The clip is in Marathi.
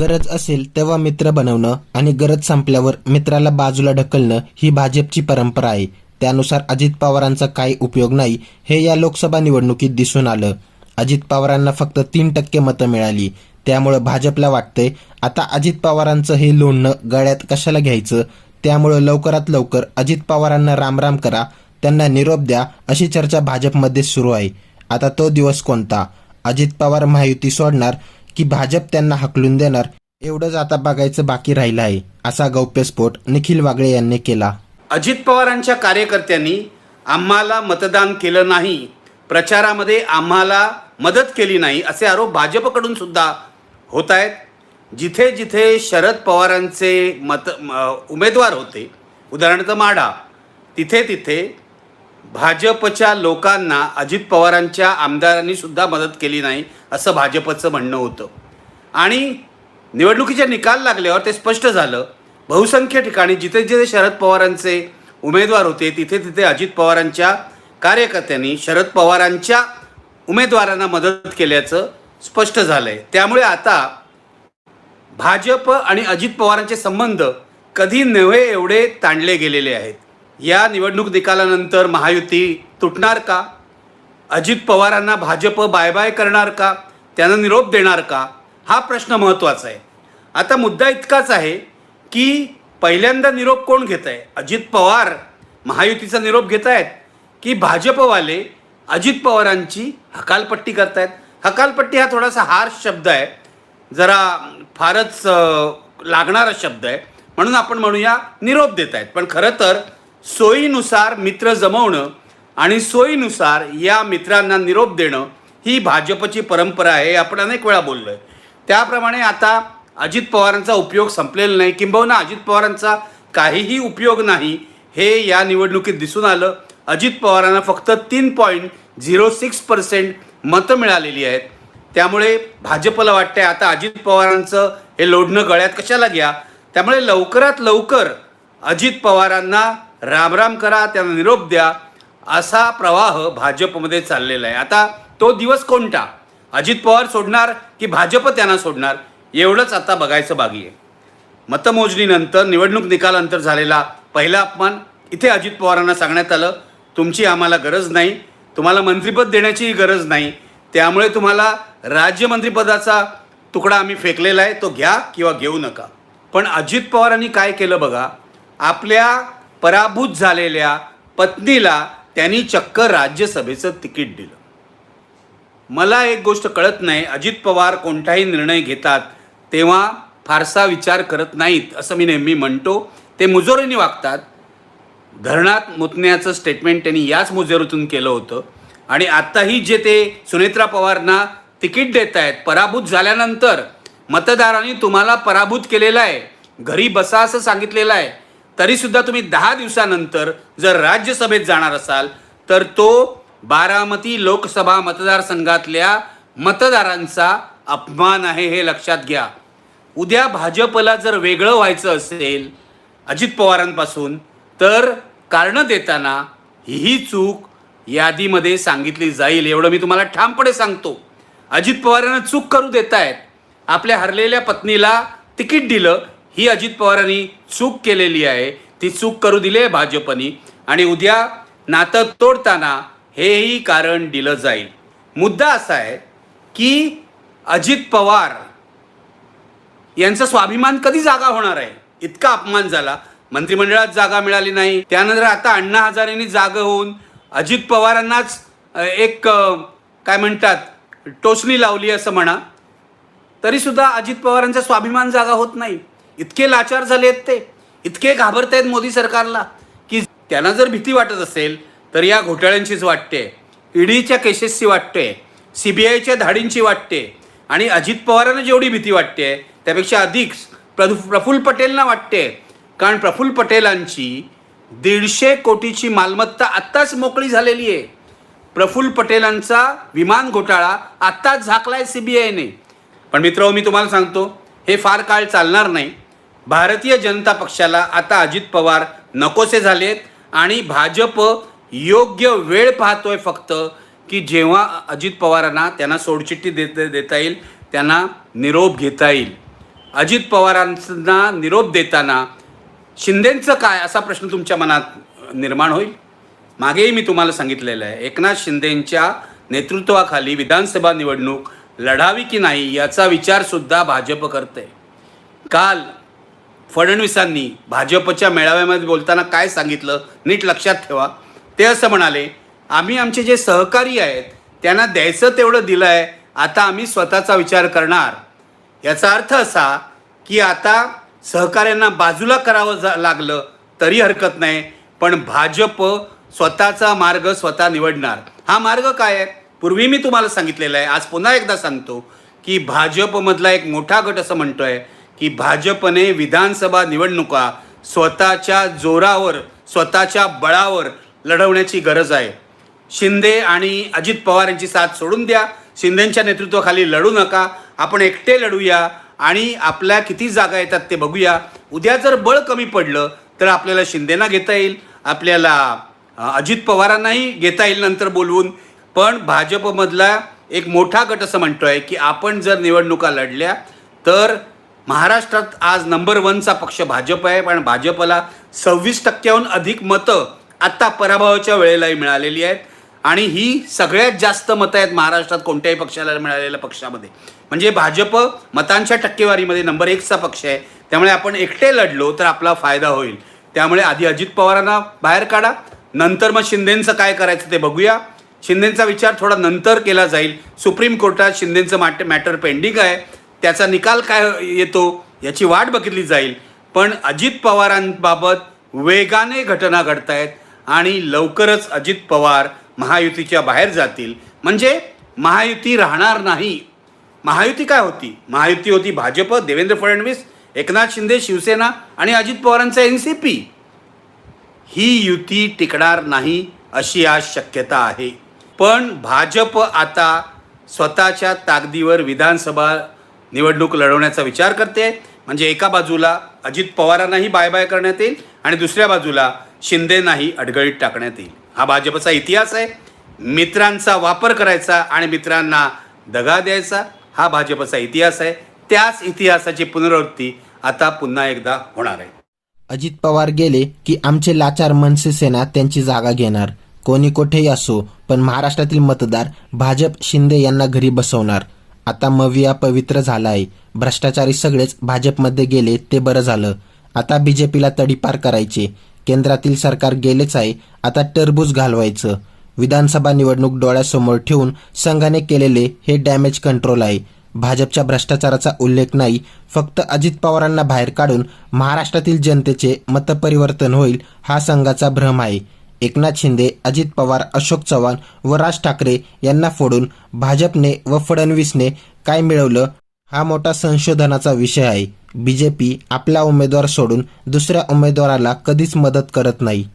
गरज असेल तेव्हा मित्र बनवणं आणि गरज संपल्यावर मित्राला बाजूला ढकलणं ही भाजपची परंपरा आहे. त्यानुसार अजित पवारांचा काही उपयोग नाही हे या लोकसभा निवडणुकीत दिसून आलं. अजित पवारांना फक्त तीन टक्के मतं मिळाली. त्यामुळं भाजपला वाटतंय आता अजित पवारांचं हे लोणणं गळ्यात कशाला घ्यायचं? त्यामुळं लवकरात लवकर अजित पवारांना रामराम करा त्यांना निरोप द्या अशी चर्चा भाजपमध्ये सुरू आहे. आता तो दिवस कोणता? अजित पवार महायुती सोडणार की भाजप त्यांना हकलून देणार. एवढंच आता बघायचं बाकी राहिलं आहे असा गौप्यस्फोट निखिल वागळे यांनी केला. अजित पवारांच्या कार्यकर्त्यांनी आम्हाला मतदान केलं नाही प्रचारामध्ये आम्हाला मदत केली नाही असे आरोप भाजपकडून सुद्धा होत आहेत. जिथे जिथे शरद पवारांचे मत उमेदवार होते उदाहरणार्थ माढा तिथे तिथे भाजपच्या लोकांना अजित पवारांच्या आमदारांनी सुद्धा मदत केली नाही असं भाजपचं म्हणणं होतं. आणि निवडणुकीचे निकाल लागल्यावर ते स्पष्ट झालं. बहुसंख्य ठिकाणी जिथे जिथे शरद पवारांचे उमेदवार होते तिथे तिथे अजित पवारांच्या कार्यकर्त्यांनी शरद पवारांच्या उमेदवारांना मदत केल्याचं स्पष्ट झालं आहे त्यामुळे आता भाजप आणि अजित पवारांचे संबंध कधी नव्हे एवढे ताणले गेलेले आहेत. या निवडणूक निकालानंतर महायुती तुटणार का? अजित पवारांना भाजप बाय बाय करणार का? त्यांना निरोप देणार का? हा प्रश्न महत्त्वाचा आहे. आता मुद्दा इतकाच आहे की पहिल्यांदा निरोप कोण घेत आहे अजित पवार महायुतीचा निरोप घेत आहेत की भाजपवाले अजित पवारांची हकालपट्टी करतायत? हकालपट्टी हा थोडासा हार्श शब्द आहे. जरा फारच लागणारा शब्द आहे. म्हणून आपण म्हणूया निरोप देत आहेत पण खरं तर सोयीनुसार मित्र जमवणं आणि सोयीनुसार या मित्रांना निरोप देणं ही भाजपची परंपरा आहे हे आपण अनेक वेळा बोललो आहे त्याप्रमाणे आता अजित पवारांचा उपयोग संपलेला नाही. किंबहुना अजित पवारांचा काहीही उपयोग नाही हे या निवडणुकीत दिसून आलं. अजित पवारांना फक्त तीन पॉईंट झिरो सिक्स पर्सेंट मतं मिळालेली आहेत. त्यामुळे भाजपला वाटतंय आता अजित पवारांचं हे लोढणं गळ्यात कशाला घ्या? त्यामुळे लवकरात लवकर अजित पवारांना रामराम करा त्यांना निरोप द्या असा प्रवाह भाजपमध्ये चाललेला आहे. आता तो दिवस कोणता? अजित पवार सोडणार की भाजप त्यांना सोडणार? एवढंच आता बघायचं बाकी आहे. मतमोजणीनंतर निवडणूक निकालानंतर झालेला पहिला अपमान इथे अजित पवारांना सांगण्यात आलं. तुमची आम्हाला गरज नाही. तुम्हाला मंत्रिपद देण्याचीही गरज नाही. त्यामुळे तुम्हाला राज्यमंत्रीपदाचा तुकडा आम्ही फेकलेला आहे. तो घ्या किंवा घेऊ नका. पण अजित पवारांनी काय केलं बघा? आपल्या पराभूत झालेल्या पत्नीला त्यांनी चक्क राज्यसभेचं तिकीट दिलं. मला एक गोष्ट कळत नाही अजित पवार कोणताही निर्णय घेतात तेव्हा फारसा विचार करत नाहीत असं मी नेहमी म्हणतो. ते मुजोरीने वागतात. धरणात मुतण्याचं स्टेटमेंट त्यांनी याच मुजोरीतून केलं होतं. आणि आत्ताही जे ते सुनेत्रा पवारना तिकीट देत आहेत पराभूत झाल्यानंतर मतदारांनी तुम्हाला पराभूत केलेला आहे. घरी बसा असं सांगितलेलं आहे. तरीसुद्धा तुम्ही दहा दिवसानंतर जर राज्यसभेत जाणार असाल तर तो बारामती लोकसभा मतदारसंघातल्या मतदारांचा अपमान आहे हे लक्षात घ्या. उद्या भाजपला जर वेगळं व्हायचं असेल अजित पवारांपासून तर कारणं देताना ही चूक यादीमध्ये सांगितली जाईल एवढं मी तुम्हाला ठामपणे सांगतो. अजित पवारांना चूक करू देत आहेत आपल्या हरलेल्या पत्नीला तिकीट दिलं ही अजित पवारांनी चूक केलेली आहे. ती चूक करू दिली आहे भाजपनी. आणि उद्या नातं तोडताना हेही कारण दिलं जाईल. मुद्दा असा आहे की अजित पवार यांचा स्वाभिमान कधी जागा होणार आहे? इतका अपमान झाला. मंत्रिमंडळात जागा मिळाली नाही. त्यानंतर आता अण्णा हजारेंनी जागा होऊन अजित पवारांनाच एक काय म्हणतात टोचणी लावली असं म्हणा. तरीसुद्धा अजित पवारांचा स्वाभिमान जागा होत नाही. इतके लाचार झाले आहेत ते. इतके घाबरत आहेत मोदी सरकारला की त्यांना जर भीती वाटत असेल तर या घोटाळ्यांचीच वाटते. ईडीच्या केसेसची वाटते सी बी आयच्या धाडींची वाटते आणि अजित पवारांना जेवढी भीती वाटते त्यापेक्षा अधिक प्रदु प्रफुल्ल पटेलना वाटते. कारण प्रफुल्ल पटेलांची दीडशे कोटीची मालमत्ता आत्ताच मोकळी झालेली आहे. प्रफुल्ल पटेलांचा विमान घोटाळा आत्ताच झाकलाय सी बी आयने. पण मित्र मी तुम्हाला सांगतो हे फार काळ चालणार नाही. भारतीय जनता पक्षाला आता अजित पवार नकोसे झालेत आणि भाजप योग्य वेळ पाहतोय फक्त की जेव्हा अजित पवारांना त्यांना सोडचिठ्ठी देत देता येईल त्यांना निरोप घेता येईल. अजित पवारांना निरोप देताना शिंदेंचं काय असा प्रश्न तुमच्या मनात निर्माण होईल? मागेही मी तुम्हाला सांगितलेलं आहे एकनाथ शिंदेंच्या नेतृत्वाखाली विधानसभा निवडणूक लढावी की नाही याचा विचारसुद्धा भाजप करते काल फडणवीसांनी भाजपच्या मेळाव्यामध्ये बोलताना काय सांगितलं नीट लक्षात ठेवा. ते असं म्हणाले आम्ही आमचे जे सहकारी आहेत त्यांना द्यायचं तेवढं दिलं आहे आता आम्ही स्वतःचा विचार करणार. याचा अर्थ असा की आता सहकाऱ्यांना बाजूला करावं जा लागलं तरी हरकत नाही पण भाजप स्वतःचा मार्ग स्वतः निवडणार. हा मार्ग काय आहे? पूर्वी मी तुम्हाला सांगितलेला आहे आज पुन्हा एकदा सांगतो की भाजपमधला एक मोठा गट असं म्हणतो आहे की भाजपने विधानसभा निवडणुका स्वतःच्या जोरावर स्वतःच्या बळावर लढवण्याची गरज आहे. शिंदे आणि अजित पवार यांची साथ सोडून द्या. शिंदेच्या नेतृत्वाखाली लढू नका. आपण एकटे लढूया आणि आपल्या किती जागा येतात ते बघूया. उद्या जर बळ कमी पडलं तर आपल्याला शिंदेना घेता येईल. आपल्याला अजित पवारांनाही घेता येईल नंतर बोलवून. पण भाजपमधला एक मोठा गट असं म्हणतो आहे की आपण जर निवडणुका लढल्या तर महाराष्ट्रात आज नंबर वनचा पक्ष भाजप आहे पण भाजपला सव्वीस टक्क्याहून अधिक मतं आत्ता पराभवाच्या वेळेलाही मिळालेली आहेत. आणि ही सगळ्यात जास्त मतं आहेत महाराष्ट्रात कोणत्याही पक्षाला मिळालेल्या पक्षामध्ये. म्हणजे भाजप मतांच्या टक्केवारीमध्ये नंबर एकचा पक्ष आहे. त्यामुळे आपण एकटे लढलो तर आपला फायदा होईल. त्यामुळे आधी अजित पवारांना बाहेर काढा. नंतर मग शिंदेंचं काय करायचं ते बघूया. शिंदेंचा विचार थोडा नंतर केला जाईल. सुप्रीम कोर्टात शिंदेंचं मॅट मॅटर पेंडिंग आहे. त्याचा निकाल काय येतो याची वाट बघितली जाईल. पण अजित पवारांबाबत वेगाने घटना घडत आहेत आणि लवकरच अजित पवार महायुतीच्या बाहेर जातील. म्हणजे महायुती राहणार नाही. महायुती काय होती? महायुती होती भाजप देवेंद्र फडणवीस एकनाथ शिंदे शिवसेना आणि अजित पवारांचा एन सी पी. ही युती टिकणार नाही अशी आज शक्यता आहे. पण भाजप आता स्वतःच्या ताकदीवर विधानसभा निवडणूक लढवण्याचा विचार करते. म्हणजे एका बाजूला अजित पवारांनाही बाय बाय करण्यात येईल आणि दुसऱ्या बाजूला शिंदेनाही अडगळीत टाकण्यात येईल. हा भाजपचा इतिहास आहे. मित्रांचा वापर करायचा आणि मित्रांना दगा द्यायचा हा भाजपचा इतिहास आहे. त्याच इतिहासाची पुनरावृत्ती आता पुन्हा एकदा होणार आहे. अजित पवार गेले की आमचे लाचार मनसे सेना त्यांची जागा घेणार. कोणी कोठेही असो पण महाराष्ट्रातील मतदार भाजप शिंदे यांना घरी बसवणार. आता मविया पवित्र झालाय. आहे भ्रष्टाचारी सगळेच भाजपमध्ये गेले ते बरं झालं. आता बीजेपीला तडीपार करायचे. केंद्रातील सरकार गेलेच आहे आता टरबूज घालवायचं. विधानसभा निवडणूक डोळ्यासमोर ठेवून संघाने केलेले हे डॅमेज कंट्रोल आहे. भाजपच्या भ्रष्टाचाराचा उल्लेख नाही फक्त अजित पवारांना बाहेर काढून महाराष्ट्रातील जनतेचे मतपरिवर्तन होईल हा संघाचा भ्रम आहे. एकनाथ शिंदे अजित पवार अशोक चव्हाण व राज ठाकरे यांना फोडून भाजपने व फडणवीसने काय मिळवलं? हा मोठा संशोधनाचा विषय आहे. बी जे पी आपला उमेदवार सोडून दुसऱ्या उमेदवाराला कधीच मदत करत नाही.